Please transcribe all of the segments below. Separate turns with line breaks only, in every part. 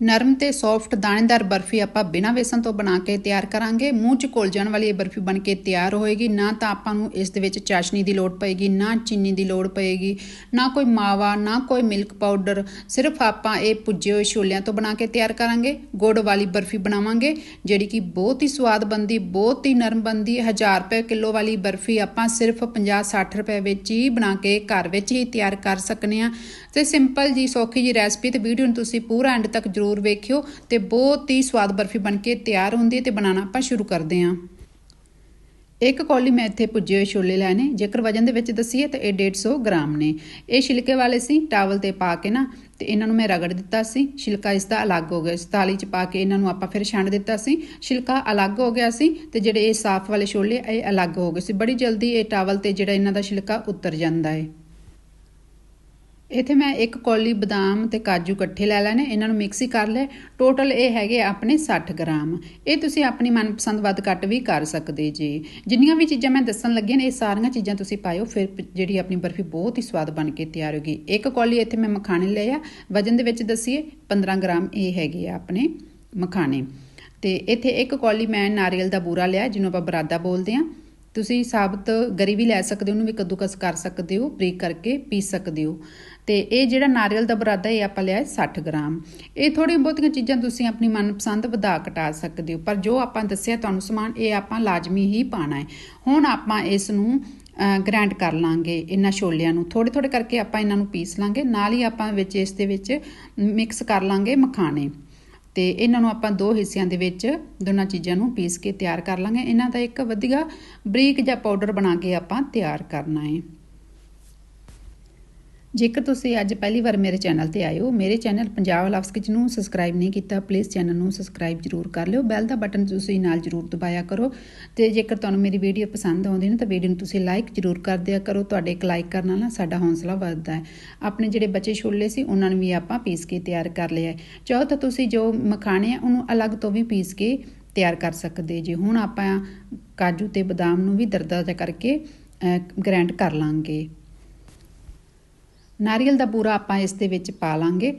ਨਰਮ ਤੇ ਸੌਫਟ ਦਾਣੇਦਾਰ ਬਰਫੀ ਆਪਾਂ ਬਿਨਾਂ ਵੇਸਣ ਤੋਂ ਬਣਾ ਕੇ ਤਿਆਰ ਕਰਾਂਗੇ। ਮੂੰਹ 'ਚ ਘੁਲ ਜਾਣ ਵਾਲੀ ਇਹ ਬਰਫੀ ਬਣ ਕੇ ਤਿਆਰ ਹੋਏਗੀ। ਨਾ ਤਾਂ ਆਪਾਂ ਨੂੰ ਇਸ ਦੇ ਵਿੱਚ ਚਾਸ਼ਨੀ ਦੀ ਲੋੜ ਪਏਗੀ, ਨਾ ਚੀਨੀ ਦੀ ਲੋੜ ਪਏਗੀ, ਨਾ ਕੋਈ ਮਾਵਾ, ਨਾ ਕੋਈ ਮਿਲਕ ਪਾਊਡਰ। ਸਿਰਫ ਆਪਾਂ ਇਹ ਪੁੱਜੇ ਹੋਏ ਛੋਲਿਆਂ ਤੋਂ ਬਣਾ ਕੇ ਤਿਆਰ ਕਰਾਂਗੇ। ਗੁੜ ਵਾਲੀ ਬਰਫੀ ਬਣਾਵਾਂਗੇ, ਜਿਹੜੀ ਕਿ ਬਹੁਤ ਹੀ ਸਵਾਦ ਬਣਦੀ, ਬਹੁਤ ਹੀ ਨਰਮ ਬਣਦੀ। 1000 ਰੁਪਏ ਕਿਲੋ ਵਾਲੀ ਬਰਫੀ ਆਪਾਂ ਸਿਰਫ 50-60 ਰੁਪਏ ਵਿੱਚ ਹੀ ਬਣਾ ਕੇ ਘਰ ਵਿੱਚ ਹੀ ਤਿਆਰ ਕਰ ਸਕਨੇ ਆ। ਤੇ ਸਿੰਪਲ ਜੀ ਸੌਖੀ ਜੀ ਰੈਸਪੀ ਤੇ ਵੀਡੀਓ ਨੂੰ ਤੁਸੀਂ ਪੂਰਾ ਐਂਡ ਤੱਕ ਜਰੂਰ ਵੇਖਿਓ ਤੇ ਬਹੁਤ ਹੀ ਸਵਾਦ ਬਰਫੀ ਬਣ ਕੇ ਤਿਆਰ ਹੁੰਦੀ ਹੈ ਤੇ ਬਣਾਉਣਾ ਆਪਾਂ ਸ਼ੁਰੂ ਕਰਦੇ ਹਾਂ। ਇੱਕ ਕੌਲੀ ਮੈਂ ਇੱਥੇ ਭੁੱਜੇ ਹੋਏ ਛੋਲੇ ਲੈਣੇ ਜੇਕਰ ਵਜਨ ਦੇ ਵਿੱਚ ਦਸੀਏ ਤਾਂ ਇਹ 150 ਗ੍ਰਾਮ ਨੇ। ਇਹ ਛਿਲਕੇ ਵਾਲੇ ਸੀ, ਟਾਵਲ ਤੇ ਪਾ ਕੇ ਨਾ, ਤੇ ਇਹਨਾਂ ਨੂੰ ਮੈਂ ਰਗੜ ਦਿੱਤਾ ਸੀ। ਛਿਲਕਾ ਇਸ ਦਾ ਅਲੱਗ ਹੋ ਗਿਆ ਸਤਾਲੀ ਚ ਪਾ ਕੇ ਇਹਨਾਂ ਨੂੰ ਆਪਾਂ ਫਿਰ ਛਾਂਡ ਦਿੱਤਾ ਸੀ। ਛਿਲਕਾ ਅਲੱਗ ਹੋ ਗਿਆ ਸੀ ਤੇ ਜਿਹੜੇ ਇਹ ਸਾਫ਼ ਵਾਲੇ ਛੋਲੇ ਇਹ ਅਲੱਗ ਹੋ ਗਏ ਸੀ। ਬੜੀ ਜਲਦੀ ਇਹ ਟਾਵਲ ਤੇ ਜਿਹੜਾ ਇਹਨਾਂ ਦਾ ਛਿਲਕਾ ਉਤਰ ਜਾਂਦਾ ਹੈ। ਇਥੇ ਮੈਂ ਇੱਕ ਕੌਲੀ ਬਦਾਮ ਤੇ ਕਾਜੂ ਇਕੱਠੇ ਲੈ ਲੈਣੇ, ਇਹਨਾਂ ਨੂੰ ਮਿਕਸੀ ਕਰ ਲੈ ਟੋਟਲ ਇਹ ਹੈਗੇ ਆਪਣੇ 60 ਗ੍ਰਾਮ। ਇਹ ਤੁਸੀਂ ਆਪਣੀ ਮਨਪਸੰਦ ਵੱਧ ਘੱਟ ਵੀ ਕਰ ਸਕਦੇ ਜੀ। ਜਿੰਨੀਆਂ ਵੀ ਚੀਜ਼ਾਂ ਮੈਂ ਦੱਸਣ ਲੱਗੀਆਂ ਨੇ, ਇਹ ਸਾਰੀਆਂ ਚੀਜ਼ਾਂ ਤੁਸੀਂ ਪਾਇਓ, ਫਿਰ ਜਿਹੜੀ ਆਪਣੀ ਬਰਫੀ ਬਹੁਤ ਹੀ ਸਵਾਦ ਬਣ ਕੇ ਤਿਆਰ ਹੋਗੀ ਇੱਕ ਕੌਲੀ ਇੱਥੇ ਮੈਂ ਮਖਾਣੇ ਲਏ ਆ। ਵਜਨ ਦੇ ਵਿੱਚ ਦਸੀਏ 15 ਗ੍ਰਾਮ ਇਹ ਹੈਗੇ ਆ ਆਪਣੇ ਮਖਾਣੇ। ਤੇ ਇੱਥੇ ਇੱਕ ਕੌਲੀ ਮੈਂ ਨਾਰੀਅਲ ਦਾ ਬੂਰਾ ਲਿਆ, ਜਿਹਨੂੰ ਆਪਾਂ ਬਰਾਦਾ ਬੋਲਦੇ ਆ। ਤੁਸੀਂ ਸਾਬਤ ਗਰੀ ਵੀ ਲੈ ਸਕਦੇ ਹੋ, ਉਹਨੂੰ ਵੀ ਕੱਦੂਕਸ ਕਰ ਸਕਦੇ ਹੋ, ਬਰੀਕ ਕਰਕੇ ਪੀ ਸਕਦੇ ਹੋ। ਤੇ ਇਹ ਜਿਹੜਾ ਨਾਰੀਅਲ ਦਾ ਬਰਾਦਾ, ਇਹ ਆਪਾਂ ਲਿਆ 60 ਗ੍ਰਾਮ। ਇਹ ਥੋੜੀਆਂ ਬਹੁਤੀਆਂ ਚੀਜ਼ਾਂ ਤੁਸੀਂ ਆਪਣੀ ਮਨਪਸੰਦ ਵਧਾ ਘਟਾ ਸਕਦੇ ਹੋ, ਪਰ ਜੋ ਆਪਾਂ ਦੱਸਿਆ ਤੁਹਾਨੂੰ ਸਮਾਨ, ਇਹ ਆਪਾਂ ਲਾਜ਼ਮੀ ਹੀ ਪਾਣਾ ਹੈ। ਹੁਣ ਆਪਾਂ ਇਸ ਨੂੰ ਗ੍ਰਾਈਂਡ ਕਰ ਲਾਂਗੇ ਇਹਨਾਂ ਛੋਲਿਆਂ ਨੂੰ। ਥੋੜੇ ਥੋੜੇ ਕਰਕੇ ਆਪਾਂ ਇਹਨਾਂ ਨੂੰ ਪੀਸ ਲਾਂਗੇ, ਨਾਲ ਹੀ ਆਪਾਂ ਵਿੱਚ ਇਸ ਦੇ ਵਿੱਚ ਮਿਕਸ ਕਰ ਲਾਂਗੇ ਮਖਾਣੇ। ਤੇ ਇਹਨਾਂ ਨੂੰ ਆਪਾਂ ਦੋ ਹਿੱਸਿਆਂ ਦੇ ਵਿੱਚ ਦੋਨਾਂ ਚੀਜ਼ਾਂ ਨੂੰ ਪੀਸ ਕੇ ਤਿਆਰ ਕਰ ਲਾਂਗੇ। ਇਹਨਾਂ ਦਾ ਇੱਕ ਵਧੀਆ ਬਰੀਕ ਜਿਹਾ ਪਾਊਡਰ ਬਣਾ ਕੇ ਆਪਾਂ ਤਿਆਰ ਕਰਨਾ ਹੈ। ਜੇਕਰ ਤੁਸੀਂ ਅੱਜ ਪਹਿਲੀ ਵਾਰ ਮੇਰੇ ਚੈਨਲ ਤੇ ਆਏ ਹੋ, ਮੇਰੇ ਚੈਨਲ ਪੰਜਾਬ ਲਵਸ ਕਿਚਨ ਨੂੰ ਸਬਸਕ੍ਰਾਈਬ ਨਹੀਂ ਕੀਤਾ ਪਲੀਜ਼ ਚੈਨਲ ਨੂੰ ਸਬਸਕ੍ਰਾਈਬ ਜ਼ਰੂਰ ਕਰ ਲਿਓ। ਬੈਲ ਦਾ ਬਟਨ ਤੁਸੀਂ ਨਾਲ ਜ਼ਰੂਰ ਦਬਾਇਆ ਕਰੋ ਤੇ ਜੇਕਰ ਤੁਹਾਨੂੰ ਮੇਰੀ ਵੀਡੀਓ ਪਸੰਦ ਆਉਂਦੀ ਨਾ ਤਾਂ ਵੀਡੀਓ ਨੂੰ ਤੁਸੀਂ ਲਾਈਕ ਜ਼ਰੂਰ ਕਰ ਦਿਆ ਕਰੋ। ਤੁਹਾਡੇ ਇੱਕ ਲਾਈਕ ਕਰਨ ਨਾਲ ਸਾਡਾ ਹੌਸਲਾ ਵੱਧਦਾ ਹੈ। ਆਪਣੇ ਜਿਹੜੇ ਬੱਚੇ ਛੋਲੇ ਸੀ, ਉਹਨਾਂ ਨੂੰ ਵੀ ਆਪਾਂ ਪੀਸ ਕੇ ਤਿਆਰ ਕਰ ਲਿਆ ਚਾਹੋ ਤਾਂ ਤੁਸੀਂ ਜੋ ਮਖਾਣੇ ਆ, ਉਹਨੂੰ ਅਲੱਗ ਤੋਂ ਵੀ ਪੀਸ ਕੇ ਤਿਆਰ ਕਰ ਸਕਦੇ ਜੇ। ਹੁਣ ਆਪਾਂ ਕਾਜੂ ਤੇ ਬਦਾਮ ਨੂੰ ਵੀ ਦਰਦਾ ਕਰਕੇ ਗ੍ਰਾਈਂਡ ਕਰ ਲਾਂਗੇ। ਨਾਰੀਅਲ ਦਾ ਪੂਰਾ ਆਪਾਂ ਇਸ ਦੇ ਵਿੱਚ ਪਾ ਲਾਂਗੇ।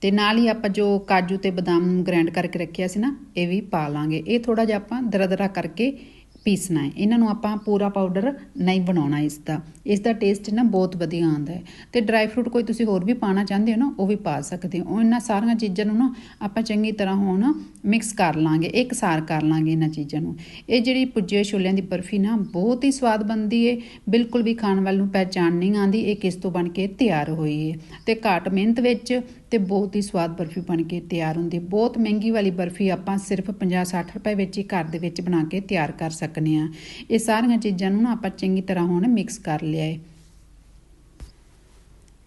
ਤੇ ਨਾਲ ਹੀ ਆਪਾਂ ਜੋ ਕਾਜੂ ਤੇ ਬਦਾਮ ਨੂੰ ਗ੍ਰਾਈਂਡ ਕਰਕੇ ਰੱਖਿਆ ਸੀ ਨਾ, ਇਹ ਵੀ ਪਾ ਲਾਂਗੇ। ਇਹ ਥੋੜਾ ਜਿਹਾ ਆਪਾਂ ਦਰਦਰਾ ਕਰਕੇ ਪੀਸਣਾ ਹੈ। ਇਹਨਾਂ ਨੂੰ ਆਪਾਂ ਪੂਰਾ ਪਾਊਡਰ ਨਹੀਂ ਬਣਾਉਣਾ ਇਸ ਦਾ। ਇਸ ਦਾ ਟੇਸਟ ਨਾ ਬਹੁਤ ਵਧੀਆ ਆਉਂਦਾ ਹੈ। ਤੇ ਡਰਾਈ ਫਰੂਟ ਕੋਈ ਤੁਸੀਂ ਹੋਰ ਵੀ ਪਾਣਾ ਚਾਹੁੰਦੇ ਹੋ ਨਾ, ਉਹ ਵੀ ਪਾ ਸਕਦੇ ਹੋ। ਇਹਨਾਂ ਸਾਰੀਆਂ ਚੀਜ਼ਾਂ ਨੂੰ ਨਾ ਆਪਾਂ ਚੰਗੀ ਤਰ੍ਹਾਂ ਹੁਣ ਮਿਕਸ ਕਰ ਲਾਂਗੇ, ਇੱਕ ਸਾਰ ਕਰ ਲਾਂਗੇ ਇਹਨਾਂ ਚੀਜ਼ਾਂ ਨੂੰ। ਇਹ ਜਿਹੜੀ ਪੁੱਜੇ ਛੋਲਿਆਂ ਦੀ ਬਰਫੀ ਨਾ, ਬਹੁਤ ਹੀ ਸਵਾਦ ਬਣਦੀ ਏ। ਬਿਲਕੁਲ ਵੀ ਖਾਣ ਵਾਲ ਨੂੰ ਪਹਿਚਾਨ ਨਹੀਂ ਆਂਦੀ ਇਹ ਕਿਸ ਤੋਂ ਬਣ ਕੇ ਤਿਆਰ ਹੋਈ ਏ। ਤੇ ਘਾਟ ਮਿਹਨਤ ਵਿੱਚ ਤੇ ਬਹੁਤ ਹੀ ਸਵਾਦ ਬਰਫੀ ਬਣ ਕੇ ਤਿਆਰ ਹੁੰਦੀ ਬਹੁਤ ਮਹਿੰਗੀ ਵਾਲੀ ਬਰਫੀ ਆਪਾਂ ਸਿਰਫ 50-60 ਰੁਪਏ ਵਿੱਚ ਹੀ ਘਰ ਦੇ ਵਿੱਚ ਬਣਾ ਕੇ ਤਿਆਰ ਕਰ ਸਕਨੇ ਆ। ਇਹ ਸਾਰੀਆਂ ਚੀਜ਼ਾਂ ਨੂੰ ਨਾ ਆਪਾਂ ਚੰਗੀ ਤਰ੍ਹਾਂ ਹੁਣ ਮਿਕਸ ਕਰ ਲਿਆ ਏ।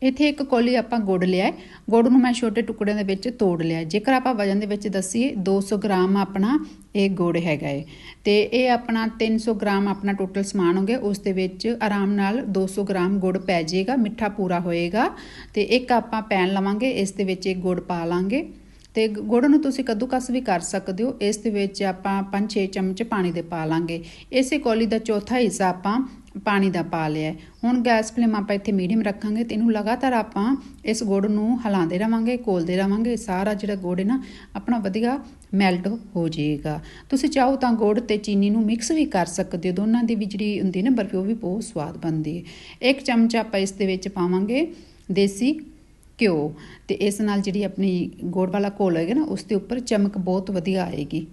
ਇੱਥੇ ਇੱਕ ਕੋਲੀ ਆਪਾਂ ਗੁੜ ਲਿਆ ਹੈ। ਗੁੜ ਨੂੰ ਮੈਂ ਛੋਟੇ ਟੁਕੜਿਆਂ ਦੇ ਵਿੱਚ ਤੋੜ ਲਿਆ ਜੇਕਰ ਆਪਾਂ ਵਜਨ ਦੇ ਵਿੱਚ ਦੱਸੀਏ 200 ਗ੍ਰਾਮ ਆਪਣਾ ਇਹ ਗੁੜ ਹੈਗਾ ਹੈ ਤੇ ਇਹ ਆਪਣਾ 300 ਗ੍ਰਾਮ ਆਪਣਾ ਟੋਟਲ ਸਮਾਨ ਹੋ ਗਿਆ। ਉਸ ਦੇ ਵਿੱਚ ਆਰਾਮ ਨਾਲ 200 ਗ੍ਰਾਮ ਗੁੜ ਪੈ ਜਾਏਗਾ, ਮਿੱਠਾ ਪੂਰਾ ਹੋਏਗਾ। ਤੇ ਇੱਕ ਆਪਾਂ ਪੈਨ ਲਵਾਂਗੇ, ਇਸ ਦੇ ਵਿੱਚ ਇੱਕ ਗੁੜ ਪਾ ਲਾਂਗੇ। ਤੇ ਗੁੜ ਨੂੰ ਤੁਸੀਂ ਕੱਦੂਕਸ ਵੀ ਕਰ ਸਕਦੇ ਹੋ। ਇਸ ਦੇ ਵਿੱਚ ਆਪਾਂ 5-6 ਚਮਚ ਪਾਣੀ ਦੇ ਪਾ ਲਾਂਗੇ। ਇਸੇ ਕੋਲੀ ਦਾ ਚੌਥਾ ਹਿੱਸਾ ਆਪਾਂ ਪਾਣੀ ਦਾ ਪਾ ਲਿਆ ਹੁਣ ਗੈਸ ਫਲੇਮ ਆਪਾਂ ਇੱਥੇ ਮੀਡੀਅਮ ਰੱਖਾਂਗੇ ਤੇ ਇਹਨੂੰ ਲਗਾਤਾਰ ਆਪਾਂ ਇਸ ਗੁੜ ਨੂੰ ਹਿਲਾਉਂਦੇ ਰਵਾਂਗੇ ਕੋਲਦੇ ਰਵਾਂਗੇ। ਸਾਰਾ ਜਿਹੜਾ ਗੁੜ ਹੈ ਨਾ, ਆਪਣਾ ਵਧੀਆ ਮੈਲਟ ਹੋ ਜਾਏਗਾ। ਤੁਸੀਂ ਚਾਹੋ ਤਾਂ ਗੁੜ ਤੇ ਚੀਨੀ ਨੂੰ ਮਿਕਸ ਵੀ ਕਰ ਸਕਦੇ ਹੋ। ਦੋਨਾਂ ਦੀ ਵੀ ਜਿਹੜੀ ਹੁੰਦੀ ਨਾ ਬਰਫੀ, ਉਹ ਵੀ ਬਹੁਤ ਸਵਾਦ ਬਣਦੀ ਹੈ। ਇੱਕ ਚਮਚ ਆਪਾਂ ਇਸ ਦੇ ਵਿੱਚ ਪਾਵਾਂਗੇ ਦੇਸੀ ਘਿਓ ਤੇ ਇਸ ਨਾਲ ਜਿਹੜੀ ਆਪਣੀ ਗੁੜ ਵਾਲਾ ਘੋਲ ਹੋਏਗਾ ਨਾ, ਉਸ ਦੇ ਉੱਪਰ ਚਮਕ ਬਹੁਤ ਵਧੀਆ ਆਏਗੀ।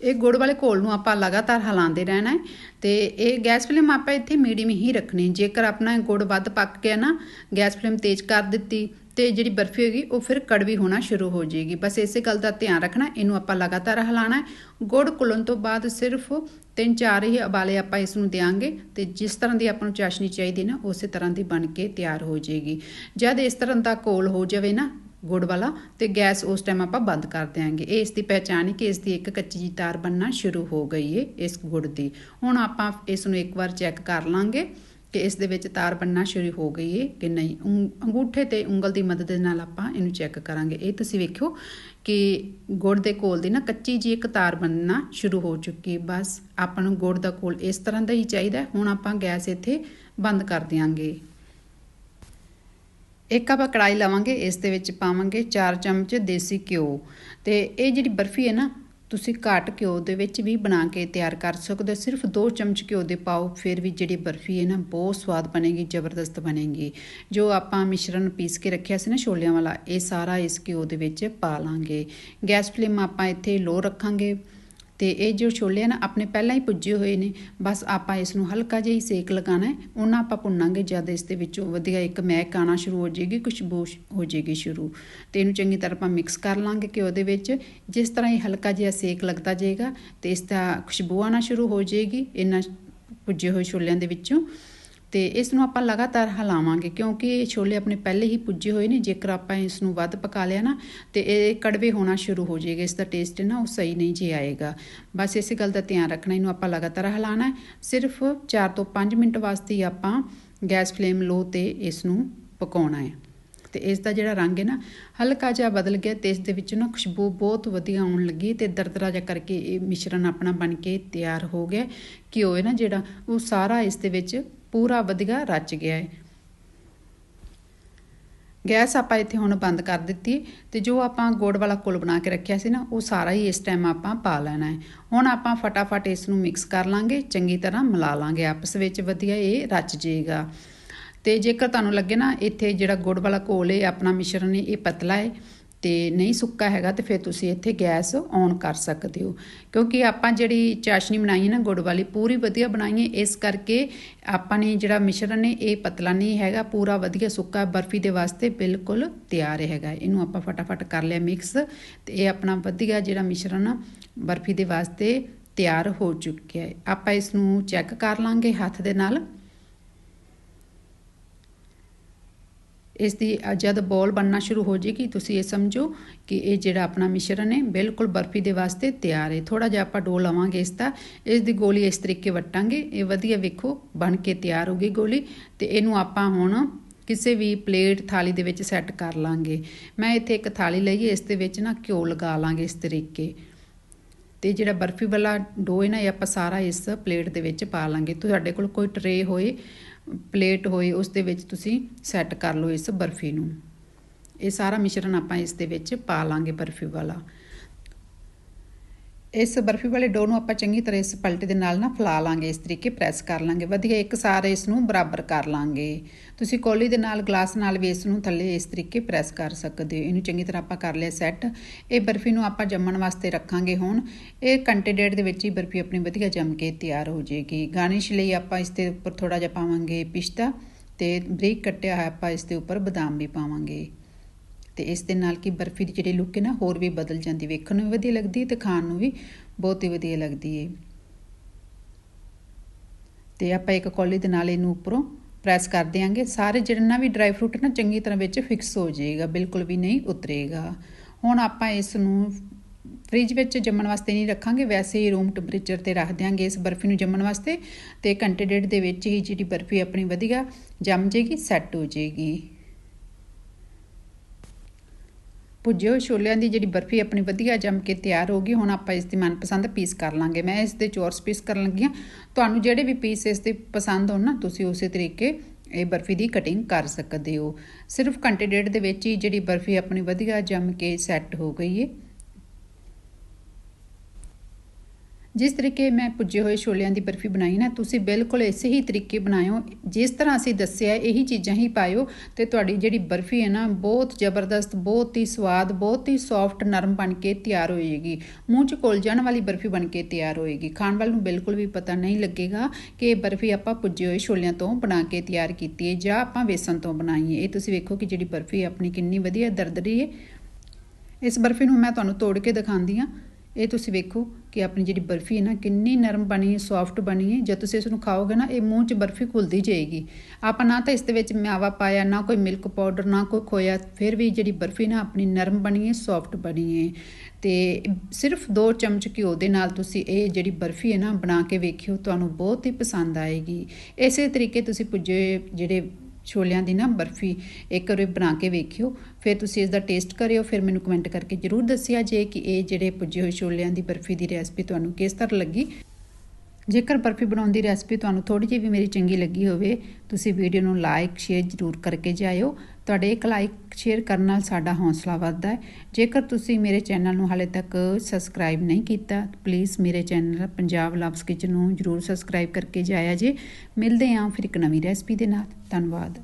ਇਹ ਗੁੜ ਵਾਲੇ ਘੋਲ ਨੂੰ ਆਪਾਂ ਲਗਾਤਾਰ ਹਿਲਾਉਂਦੇ ਰਹਿਣਾ ਹੈ ਤੇ ਇਹ ਗੈਸ ਫਲੇਮ ਆਪਾਂ ਇੱਥੇ ਮੀਡੀਅਮ ਹੀ ਰੱਖਣੀ ਜੇਕਰ ਆਪਣਾ ਗੁੜ ਵੱਧ ਪੱਕ ਗਿਆ ਨਾ, ਗੈਸ ਫਲੇਮ ਤੇਜ਼ ਕਰ ਦਿੱਤੀ ਤੇ ਜਿਹੜੀ ਬਰਫੀ ਹੋਗੀ ਉਹ ਫਿਰ ਕੜਵੀ ਹੋਣਾ ਸ਼ੁਰੂ ਹੋ ਜਾਏਗੀ। ਬਸ ਇਸੇ ਗੱਲ ਦਾ ਧਿਆਨ ਰੱਖਣਾ, ਇਹਨੂੰ ਆਪਾਂ ਲਗਾਤਾਰ ਹਿਲਾਣਾ ਗੁੜ ਘੁਲਣ ਤੋਂ ਬਾਅਦ ਸਿਰਫ ਤਿੰਨ ਚਾਰ ਹੀ ਉਬਾਲੇ ਆਪਾਂ ਇਸ ਨੂੰ ਦੇਾਂਗੇ ਤੇ ਜਿਸ ਤਰ੍ਹਾਂ ਦੀ ਆਪਾਂ ਨੂੰ ਚਾਸ਼ਨੀ ਚਾਹੀਦੀ ਨਾ, ਉਸੇ ਤਰ੍ਹਾਂ ਦੀ ਬਣ ਕੇ ਤਿਆਰ ਹੋ ਜਾਏਗੀ। ਜਦ ਇਸ ਤਰ੍ਹਾਂ ਦਾ ਘੋਲ ਹੋ ਜਾਵੇ ਨਾ ਗੁੜ ਵਾਲਾ ਤੇ ਗੈਸ ਉਸ ਟਾਈਮ ਆਪਾਂ ਬੰਦ ਕਰ ਦਿਆਂਗੇ। ਇਹ ਇਸ ਦੀ ਪਹਿਚਾਨ ਹੈ ਕਿ ਇਸ ਦੀ ਇੱਕ ਕੱਚੀ ਜੀ ਤਾਰ ਬੰਨਣਾ ਸ਼ੁਰੂ ਹੋ ਗਈ ਹੈ ਇਸ ਗੁੜ ਦੀ। ਹੁਣ ਆਪਾਂ ਇਸ ਨੂੰ ਇੱਕ ਵਾਰ ਚੈੱਕ ਕਰ ਲਾਂਗੇ ਕਿ ਇਸ ਦੇ ਵਿੱਚ ਤਾਰ ਬੰਨਣਾ ਸ਼ੁਰੂ ਹੋ ਗਈ ਹੈ ਕਿ ਨਹੀਂ। ਅੰਗੂਠੇ ਤੇ ਉਂਗਲ ਦੀ ਮਦਦ ਨਾਲ ਆਪਾਂ ਇਹਨੂੰ ਚੈੱਕ ਕਰਾਂਗੇ। ਇਹ ਤੁਸੀਂ ਵੇਖਿਓ ਕਿ ਗੁੜ ਦੇ ਕੋਲ ਦੀ ਨਾ ਕੱਚੀ ਜੀ ਇੱਕ ਤਾਰ ਬੰਨਣਾ ਸ਼ੁਰੂ ਹੋ ਚੁੱਕੀ ਬਸ ਆਪਾਂ ਨੂੰ ਗੁੜ ਦਾ ਕੋਲ ਇਸ ਤਰ੍ਹਾਂ ਦਾ ਹੀ ਚਾਹੀਦਾ। ਹੁਣ ਆਪਾਂ ਗੈਸ ਇੱਥੇ ਬੰਦ ਕਰ ਦਿਆਂਗੇ। ਇੱਕ ਆਪਾਂ ਕੜਾਈ ਲਵਾਂਗੇ, ਇਸ ਦੇ ਵਿੱਚ ਪਾਵਾਂਗੇ 4 ਚਮਚ ਦੇਸੀ ਘਿਓ। ਤੇ ਇਹ ਜਿਹੜੀ ਬਰਫੀ ਹੈ ਨਾ, ਤੁਸੀਂ ਘੱਟ ਘਿਓ ਦੇ ਵਿੱਚ ਵੀ ਬਣਾ ਕੇ ਤਿਆਰ ਕਰ ਸਕਦੇ ਹੋ। ਸਿਰਫ 2 ਚਮਚ ਘਿਓ ਦੇ ਪਾਓ, ਫਿਰ ਵੀ ਜਿਹੜੀ ਬਰਫੀ ਹੈ ਨਾ, ਬਹੁਤ ਸਵਾਦ ਬਣੇਗੀ, ਜ਼ਬਰਦਸਤ ਬਣੇਗੀ। ਜੋ ਆਪਾਂ ਮਿਸ਼ਰਣ ਪੀਸ ਕੇ ਰੱਖਿਆ ਸੀ ਨਾ ਛੋਲਿਆਂ ਵਾਲਾ, ਇਹ ਸਾਰਾ ਇਸ ਘਿਓ ਦੇ ਵਿੱਚ ਪਾ ਲਾਂਗੇ। ਗੈਸ ਫਲੇਮ ਆਪਾਂ ਇੱਥੇ ਲੋ ਰੱਖਾਂਗੇ। ਤੇ ਇਹ ਜੋ ਛੋਲੇ ਨਾ, ਆਪਣੇ ਪਹਿਲਾਂ ਹੀ ਪੁੱਜੇ ਹੋਏ ਨੇ। ਬਸ ਆਪਾਂ ਇਸ ਨੂੰ ਹਲਕਾ ਜਿਹਾ ਹੀ ਸੇਕ ਲਗਾਣਾ ਹੈ। ਉਹਨਾਂ ਆਪਾਂ ਭੁੰਨਾਂਗੇ ਜਦ ਇਸ ਦੇ ਵਿੱਚੋਂ ਵਧੀਆ ਇੱਕ ਮਹਿਕ ਆਣਾ ਸ਼ੁਰੂ ਹੋ ਜਾਏਗੀ ਖੁਸ਼ਬੂ ਹੋ ਜਾਏਗੀ ਸ਼ੁਰੂ। ਤੇ ਇਹਨੂੰ ਚੰਗੀ ਤਰ੍ਹਾਂ ਆਪਾਂ ਮਿਕਸ ਕਰ ਲਾਂਗੇ ਕਿ ਉਹਦੇ ਵਿੱਚ। ਜਿਸ ਤਰ੍ਹਾਂ ਹੀ ਹਲਕਾ ਜਿਹਾ ਸੇਕ ਲੱਗਦਾ ਜਾਏਗਾ, ਤੇ ਇਸ ਦਾ ਖੁਸ਼ਬੂ ਆਣਾ ਸ਼ੁਰੂ ਹੋ ਜਾਏਗੀ ਇਹਨਾਂ ਪੁੱਜੇ ਹੋਏ ਛੋਲਿਆਂ ਦੇ ਵਿੱਚੋਂ। ਤੇ ਇਸ ਨੂੰ ਆਪਾਂ ਲਗਾਤਾਰ ਹਿਲਾਵਾਂਗੇ, ਕਿਉਂਕਿ ਇਹ ਛੋਲੇ ਆਪਣੇ ਪਹਿਲੇ ਹੀ ਪੁੱਜੇ ਹੋਏ ਨੇ, ਜੇਕਰ ਆਪਾਂ ਇਸ ਨੂੰ ਵੱਧ ਪਕਾ ਲਿਆ ਨਾ, ਤੇ ਇਹ ਕੜਵੇ ਹੋਣਾ ਸ਼ੁਰੂ ਹੋ ਜਾਏਗਾ ਇਸ ਦਾ ਟੇਸਟ ਨਾ ਉਹ ਸਹੀ ਨਹੀਂ ਜੇ ਆਏਗਾ। ਬਸ ਇਸੇ ਗੱਲ ਦਾ ਧਿਆਨ ਰੱਖਣਾ, ਇਹਨੂੰ ਆਪਾਂ ਲਗਾਤਾਰ ਹਿਲਾਣਾ ਸਿਰਫ 4 ਤੋਂ 5 ਮਿੰਟ ਵਾਸਤੇ ਆਪਾਂ ਗੈਸ ਫਲੇਮ ਲੋ ਤੇ ਇਸ ਨੂੰ ਪਕਾਉਣਾ ਹੈ। ਤੇ ਇਸ ਦਾ ਜਿਹੜਾ ਰੰਗ ਹੈ ਨਾ, ਹਲਕਾ ਜਿਹਾ ਬਦਲ ਗਿਆ ਤੇ ਇਸ ਦੇ ਵਿੱਚ ਨਾ ਖੁਸ਼ਬੂ ਬਹੁਤ ਵਧੀਆ ਆਉਣ ਲੱਗੀ ਤੇ ਦਰਦਰਾ ਜਿਹਾ ਕਰਕੇ ਇਹ ਮਿਸ਼ਰਣ ਆਪਣਾ ਬਣ ਕੇ ਤਿਆਰ ਹੋ ਗਿਆ। ਘਿਓ ਹੈ ਨਾ ਜਿਹੜਾ, ਉਹ ਸਾਰਾ ਇਸ ਦੇ ਵਿੱਚ ਪੂਰਾ ਵਧੀਆ ਰਚ ਗਿਆ ਹੈ ਗੈਸ ਆਪਾਂ ਇੱਥੇ ਹੁਣ ਬੰਦ ਕਰ ਦਿੱਤੀ ਤੇ ਜੋ ਆਪਾਂ ਗੁੜ ਵਾਲਾ ਘੋਲ ਬਣਾ ਕੇ ਰੱਖਿਆ ਸੀ ਨਾ, ਉਹ ਸਾਰਾ ਹੀ ਇਸ ਟਾਈਮ ਆਪਾਂ ਪਾ ਲੈਣਾ ਹੈ ਹੁਣ ਆਪਾਂ ਫਟਾਫਟ ਇਸ ਨੂੰ ਮਿਕਸ ਕਰ ਲਾਂਗੇ, ਚੰਗੀ ਤਰ੍ਹਾਂ ਮਿਲਾ ਲਾਂਗੇ। ਆਪਸ ਵਿੱਚ ਵਧੀਆ ਇਹ ਰਚ ਜਾਏਗਾ। ਤੇ ਜੇਕਰ ਤੁਹਾਨੂੰ ਲੱਗੇ ਨਾ ਇੱਥੇ ਜਿਹੜਾ ਗੁੜ ਵਾਲਾ ਘੋਲ ਹੈ ਆਪਣਾ ਮਿਸ਼ਰਣ ਹੈ ਇਹ ਪਤਲਾ ਹੈ ਤੇ ਨਹੀਂ ਸੁੱਕਾ ਹੈਗਾ ਤੇ ਫਿਰ ਤੁਸੀਂ ਇੱਥੇ ਗੈਸ ਔਨ ਕਰ ਸਕਦੇ ਹੋ। ਕਿਉਂਕਿ ਆਪਾਂ ਜਿਹੜੀ ਚਾਸ਼ਨੀ ਬਣਾਈ ਹੈ ਨਾ, ਗੁੜ ਵਾਲੀ, ਪੂਰੀ ਵਧੀਆ ਬਣਾਈ ਹੈ। ਇਸ ਕਰਕੇ ਆਪਾਂ ਨੇ ਜਿਹੜਾ ਮਿਸ਼ਰਣ ਨੇ ਇਹ ਪਤਲਾ ਨਹੀਂ ਹੈਗਾ, ਪੂਰਾ ਵਧੀਆ ਸੁੱਕਾ ਬਰਫੀ ਦੇ ਵਾਸਤੇ ਬਿਲਕੁਲ ਤਿਆਰ ਹੈਗਾ। ਇਹਨੂੰ ਆਪਾਂ ਫਟਾਫਟ ਕਰ ਲਿਆ ਮਿਕਸ ਤੇ ਇਹ ਆਪਣਾ ਵਧੀਆ ਜਿਹੜਾ ਮਿਸ਼ਰਣ ਬਰਫੀ ਦੇ ਵਾਸਤੇ ਤਿਆਰ ਹੋ ਚੁੱਕਿਆ ਹੈ। ਆਪਾਂ ਇਸ ਨੂੰ ਚੈੱਕ ਕਰ ਲਾਂਗੇ ਹੱਥ ਦੇ ਨਾਲ। ਇਸ ਦੀ ਜਦ ਬੋਲ ਬਣਨਾ ਸ਼ੁਰੂ ਹੋ ਜੇਗੀ, ਤੁਸੀਂ ਇਹ ਸਮਝੋ ਕਿ ਇਹ ਜਿਹੜਾ ਆਪਣਾ ਮਿਸ਼ਰਣ ਹੈ, ਬਿਲਕੁਲ ਬਰਫੀ ਦੇ ਵਾਸਤੇ ਤਿਆਰ ਹੈ। ਥੋੜਾ ਜਿਹਾ ਆਪਾਂ ਡੋ ਲਵਾਂਗੇ ਇਸ ਦਾ। ਇਸ ਦੀ ਗੋਲੀ ਇਸ ਤਰੀਕੇ ਵਟਾਂਗੇ। ਇਹ ਵਧੀਆ ਵੇਖੋ, ਬਣ ਕੇ ਤਿਆਰ ਹੋ ਗਈ ਗੋਲੀ ਤੇ ਇਹਨੂੰ ਆਪਾਂ ਹੁਣ ਕਿਸੇ ਵੀ ਪਲੇਟ ਥਾਲੀ ਦੇ ਵਿੱਚ ਸੈੱਟ ਕਰ ਲਾਂਗੇ। ਮੈਂ ਇੱਥੇ ਇੱਕ ਥਾਲੀ ਲਈ ਇਸ ਦੇ ਵਿੱਚ ਨਾ ਘਿਓ ਲਗਾ ਲਾਂਗੇ ਇਸ ਤਰੀਕੇ। ਤੇ ਜਿਹੜਾ ਬਰਫੀ ਵਾਲਾ ਡੋ ਹੈ ਨਾ, ਇਹ ਆਪਾਂ ਸਾਰਾ ਇਸ ਪਲੇਟ ਦੇ ਵਿੱਚ ਪਾ ਲਾਂਗੇ। ਤੁਹਾਡੇ ਕੋਲ ਕੋਈ ਟਰੇ ਹੋਏ ਪਲੇਟ ਹੋਏ ਉਸ ਦੇ ਵਿੱਚ ਤੁਸੀਂ ਸੈੱਟ ਕਰ ਲਓ ਇਸ ਬਰਫੀ ਨੂੰ। ਇਹ ਸਾਰਾ ਮਿਸ਼ਰਣ ਆਪਾਂ ਇਸ ਦੇ ਵਿੱਚ ਪਾ ਲਾਂਗੇ ਬਰਫੀ ਵਾਲਾ। ਇਸ ਬਰਫੀ ਵਾਲੇ ਡੋ ਨੂੰ ਆਪਾਂ ਚੰਗੀ ਤਰ੍ਹਾਂ ਇਸ ਪਲਟੇ ਦੇ ਨਾਲ ਨਾ ਫਲਾ ਲਾਂਗੇ, ਇਸ ਤਰੀਕੇ ਪ੍ਰੈਸ ਕਰ ਲਾਂਗੇ। ਵਧੀਆ ਇੱਕ ਸਾਰ ਇਸ ਨੂੰ ਬਰਾਬਰ ਕਰ ਲਾਂਗੇ। ਤੁਸੀਂ ਕੋਲੀ ਦੇ ਨਾਲ, ਗਲਾਸ ਨਾਲ ਵੀ ਇਸ ਨੂੰ ਥੱਲੇ ਇਸ ਤਰੀਕੇ ਪ੍ਰੈਸ ਕਰ ਸਕਦੇ ਹੋ। ਇਹਨੂੰ ਚੰਗੀ ਤਰ੍ਹਾਂ ਆਪਾਂ ਕਰ ਲਿਆ ਸੈੱਟ ਇਹ ਬਰਫੀ ਨੂੰ ਆਪਾਂ ਜੰਮਣ ਵਾਸਤੇ ਰੱਖਾਂਗੇ ਹੁਣ। ਇਹ ਘੰਟੇ ਡੇਢ ਦੇ ਵਿੱਚ ਹੀ ਬਰਫੀ ਆਪਣੀ ਵਧੀਆ ਜੰਮ ਕੇ ਤਿਆਰ ਹੋ ਜਾਏਗੀ। ਗਾਰਨਿਸ਼ ਲਈ ਆਪਾਂ ਇਸ ਦੇ ਉੱਪਰ ਥੋੜਾ ਜਿਹਾ ਪਾਵਾਂਗੇ ਪਿਸਤਾ ਤੇ ਬਰੀਕ ਕੱਟਿਆ ਹੋਇਆ ਆਪਾਂ ਇਸ ਦੇ ਉੱਪਰ ਬਦਾਮ ਵੀ ਪਾਵਾਂਗੇ। ਤੇ ਇਸ ਦੇ ਨਾਲ ਕੀ ਬਰਫੀ ਦੀ ਜਿਹੜੀ ਲੁੱਕ ਹੈ ਨਾ, ਹੋਰ ਵੀ ਬਦਲ ਜਾਂਦੀ, ਵੇਖਣ ਨੂੰ ਵੀ ਵਧੀਆ ਲੱਗਦੀ ਤੇ ਖਾਣ ਨੂੰ ਵੀ ਬਹੁਤ ਹੀ ਵਧੀਆ ਲੱਗਦੀ ਹੈ ਤੇ ਆਪਾਂ ਇੱਕ ਕੌਲੀ ਦੇ ਨਾਲ ਇਹਨੂੰ ਉੱਪਰੋਂ ਪ੍ਰੈਸ ਕਰ ਦੇਾਂਗੇ ਸਾਰੇ ਜਿਹੜਾ ਵੀ ਡਰਾਈ ਫਰੂਟ ਨਾ, ਚੰਗੀ ਤਰ੍ਹਾਂ ਵਿੱਚ ਫਿਕਸ ਹੋ ਜਾਏਗਾ, ਬਿਲਕੁਲ ਵੀ ਨਹੀਂ ਉਤਰੇਗਾ। ਹੁਣ ਆਪਾਂ ਇਸ ਨੂੰ ਫ੍ਰਿਜ ਵਿੱਚ ਜੰਮਣ ਵਾਸਤੇ ਨਹੀਂ ਰੱਖਾਂਗੇ, ਵੈਸੇ ਹੀ ਰੂਮ ਟੈਂਪਰੇਚਰ ਤੇ ਰੱਖ ਦਿਆਂਗੇ ਇਸ ਬਰਫੀ ਨੂੰ ਜੰਮਣ ਵਾਸਤੇ ਤੇ ਘੰਟੇ ਡੇਢ ਦੇ ਵਿੱਚ ਹੀ ਜਿਹੜੀ ਬਰਫੀ ਆਪਣੀ ਵਧੀਆ ਜੰਮ ਜੇਗੀ ਸੈੱਟ ਹੋ ਜੇਗੀ ਭੁੱਜੇ ਹੋਏ ਛੋਲਿਆਂ ਦੀ ਜਿਹੜੀ ਬਰਫੀ ਆਪਣੀ ਵਧੀਆ ਜੰਮ ਕੇ ਤਿਆਰ ਹੋ ਗਈ, ਹੁਣ ਆਪਾਂ ਇਸ ਦੀ ਮਨਪਸੰਦ ਪੀਸ ਕਰ ਲਾਂਗੇ। ਮੈਂ ਇਸ ਦੇ ਚੌਰਸ ਪੀਸ ਕਰਨ ਲੱਗੀ ਆ ਤੁਹਾਨੂੰ ਜਿਹੜੇ ਵੀ ਪੀਸ ਇਸ ਦੇ ਪਸੰਦ ਹੋਣ ਨਾ, ਤੁਸੀਂ ਉਸੇ ਤਰੀਕੇ ਇਹ ਬਰਫੀ ਦੀ ਕਟਿੰਗ ਕਰ ਸਕਦੇ ਹੋ। ਸਿਰਫ ਘੰਟੇ ਡੇਢ ਦੇ ਵਿੱਚ ਹੀ ਜਿਹੜੀ ਬਰਫੀ ਆਪਣੀ ਵਧੀਆ ਜੰਮ ਕੇ ਸੈੱਟ ਹੋ ਗਈ ਹੈ ਜਿਸ ਤਰੀਕੇ ਮੈਂ ਪੁੱਜੇ ਹੋਏ ਛੋਲਿਆਂ ਦੀ ਬਰਫੀ ਬਣਾਈ ਨਾ, ਤੁਸੀਂ ਬਿਲਕੁਲ ਇਸੇ ਹੀ ਤਰੀਕੇ ਬਣਾਇਓ। ਜਿਸ ਤਰ੍ਹਾਂ ਅਸੀਂ ਦੱਸਿਆ, ਇਹੀ ਚੀਜ਼ਾਂ ਹੀ ਪਾਇਓ ਤੇ ਤੁਹਾਡੀ ਜਿਹੜੀ ਬਰਫੀ ਹੈ ਨਾ, ਬਹੁਤ ਜ਼ਬਰਦਸਤ, ਬਹੁਤ ਹੀ ਸਵਾਦ, ਬਹੁਤ ਹੀ ਸੌਫਟ ਨਰਮ ਬਣ ਕੇ ਤਿਆਰ ਹੋਏਗੀ। ਮੂੰਹ 'ਚ ਕੋਲ ਜਾਣ ਵਾਲੀ ਬਰਫੀ ਬਣ ਕੇ ਤਿਆਰ ਹੋਏਗੀ। ਖਾਣ ਵਾਲ ਨੂੰ ਬਿਲਕੁਲ ਵੀ ਪਤਾ ਨਹੀਂ ਲੱਗੇਗਾ ਕਿ ਇਹ ਬਰਫੀ ਆਪਾਂ ਪੁੱਜੇ ਹੋਏ ਛੋਲਿਆਂ ਤੋਂ ਬਣਾ ਕੇ ਤਿਆਰ ਕੀਤੀ ਹੈ ਜਾਂ ਆਪਾਂ ਵੇਸਣ ਤੋਂ ਬਣਾਈ ਹੈ ਇਹ ਤੁਸੀਂ ਵੇਖੋ ਕਿ ਜਿਹੜੀ ਬਰਫੀ ਆਪਣੀ ਕਿੰਨੀ ਵਧੀਆ ਦਰਦਰੀ ਹੈ ਇਸ ਬਰਫੀ ਨੂੰ ਮੈਂ ਤੁਹਾਨੂੰ ਤੋੜ ਕੇ ਦਿਖਾਉਂਦੀ ਆ ਇਹ ਤੁਸੀਂ ਵੇਖੋ ਕਿ ਆਪਣੀ ਜਿਹੜੀ ਬਰਫੀ ਹੈ ਨਾ, ਕਿੰਨੀ ਨਰਮ ਬਣੀ ਹੈ ਸੌਫਟ ਬਣੀ ਹੈ। ਜਦ ਤੁਸੀਂ ਇਸ ਨੂੰ ਖਾਓਗੇ ਨਾ, ਇਹ ਮੂੰਹ 'ਚ ਬਰਫੀ ਘੁਲਦੀ ਜਾਏਗੀ। ਆਪਾਂ ਨਾ ਤਾਂ ਇਸ ਦੇ ਵਿੱਚ ਮਾਵਾ ਪਾਇਆ, ਨਾ ਕੋਈ ਮਿਲਕ ਪਾਊਡਰ ਨਾ ਕੋਈ ਖੋਇਆ, ਫਿਰ ਵੀ ਜਿਹੜੀ ਬਰਫੀ ਨਾ ਆਪਣੀ ਨਰਮ ਬਣੀ ਹੈ ਸੌਫਟ ਬਣੀ ਹੈ। ਤੇ ਸਿਰਫ 2 ਚਮਚ ਘਿਓ ਦੇ ਨਾਲ ਤੁਸੀਂ ਇਹ ਜਿਹੜੀ ਬਰਫੀ ਹੈ ਨਾ ਬਣਾ ਕੇ ਵੇਖਿਓ, ਤੁਹਾਨੂੰ ਬਹੁਤ ਹੀ ਪਸੰਦ ਆਏਗੀ। ਇਸੇ ਤਰੀਕੇ ਤੁਸੀਂ ਪੁੱਜੇ ਜਿਹੜੇ ਛੋਲਿਆਂ ਦੀ ਨਾ ਬਰਫੀ ਇੱਕ ਵਾਰ ਬਣਾ ਕੇ ਵੇਖਿਓ। ਫਿਰ ਤੁਸੀਂ ਇਸ ਦਾ ਟੇਸਟ ਕਰਿਓ, ਫਿਰ ਮੈਨੂੰ ਕਮੈਂਟ ਕਰਕੇ ਜਰੂਰ ਦੱਸਿਆ ਜੇ ਕਿ ਇਹ ਜਿਹੜੇ ਪੁੱਜੇ ਹੋਏ ਛੋਲਿਆਂ ਦੀ ਬਰਫੀ ਦੀ ਰੈਸਪੀ ਤੁਹਾਨੂੰ ਕਿਸ ਤਰ੍ਹਾਂ ਲੱਗੀ। ਜੇਕਰ ਬਰਫੀ ਬਣਾਉਣ ਦੀ ਰੈਸਪੀ ਤੁਹਾਨੂੰ ਥੋੜੀ ਜਿਹੀ ਵੀ ਮੇਰੀ ਚੰਗੀ ਲੱਗੀ ਹੋਵੇ, ਤੁਸੀਂ ਵੀਡੀਓ ਨੂੰ ਲਾਈਕ ਸ਼ੇਅਰ ਜ਼ਰੂਰ ਕਰਕੇ ਜਾਇਓ। ਤੁਹਾਡੇ ਇੱਕ ਲਾਈਕ ਸ਼ੇਅਰ ਕਰਨ ਨਾਲ ਸਾਡਾ ਹੌਸਲਾ ਵੱਧਦਾ ਹੈ। ਜੇਕਰ ਤੁਸੀਂ ਮੇਰੇ ਚੈਨਲ ਨੂੰ ਹਾਲੇ ਤੱਕ ਸਬਸਕ੍ਰਾਈਬ ਨਹੀਂ ਕੀਤਾ ਪਲੀਜ਼ ਮੇਰੇ ਚੈਨਲ ਪੰਜਾਬ ਲਵਸ ਕਿਚਨ ਨੂੰ ਜ਼ਰੂਰ ਸਬਸਕ੍ਰਾਈਬ ਕਰਕੇ ਜਾਇਆ ਜੇ। ਮਿਲਦੇ ਹਾਂ ਫਿਰ ਇੱਕ ਨਵੀਂ ਰੈਸਪੀ ਦੇ ਨਾਲ। ਧੰਨਵਾਦ।